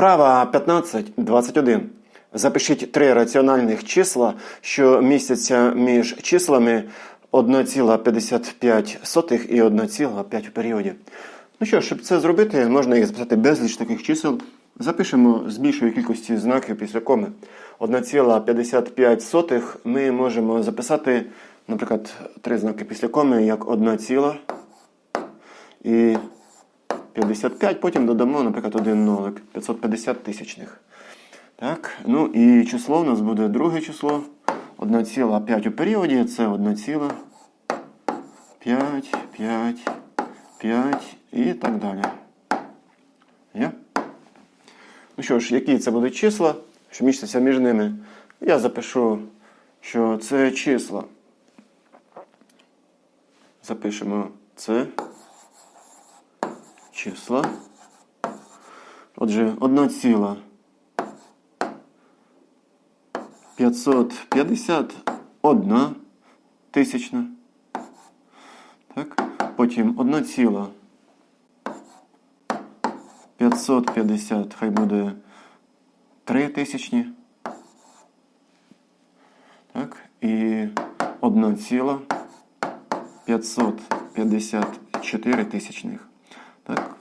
Вправа 15.21. Запишіть три раціональних числа, що містяться між числами 1,55 і 1,5 у періоді. Ну що, щоб це зробити, можна їх записати безліч таких чисел. Запишемо з більшої кількості знаків після коми. 1,55 ми можемо записати, наприклад, три знаки після коми, як 1 ціла і 55, потім додамо, наприклад, один нолик, 550 тисячних. Так, ну і число у нас буде друге число. 1,5 у періоді, це 1,5, 5, 5 і так далі. Є? Ну що ж, які це будуть числа, що містяться між ними? Я запишу, що це числа. Запишемо це числа. Отже, 1 ціла 551 тисячна. Так. Потім 1 ціла 550, хай буде 3 тисячні. Так. І 1 ціла 554 тисячних.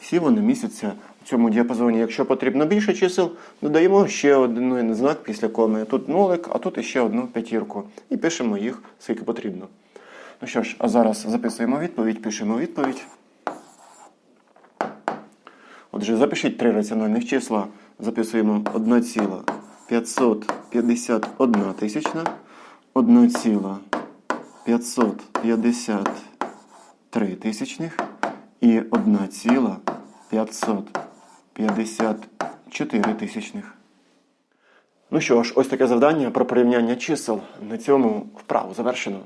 Всі вони містяться в цьому діапазоні. Якщо потрібно більше чисел, додаємо ще один знак після коми. Тут нолик, а тут ще одну п'ятірку. І пишемо їх скільки потрібно. Ну що ж, а зараз записуємо відповідь, пишемо відповідь. Отже, запишіть три раціональних числа. Записуємо 1,551 тисячна, 1,553 тисячних і 1,554 тисячних. Ну що ж, ось таке завдання про порівняння чисел. На цьому вправу завершено.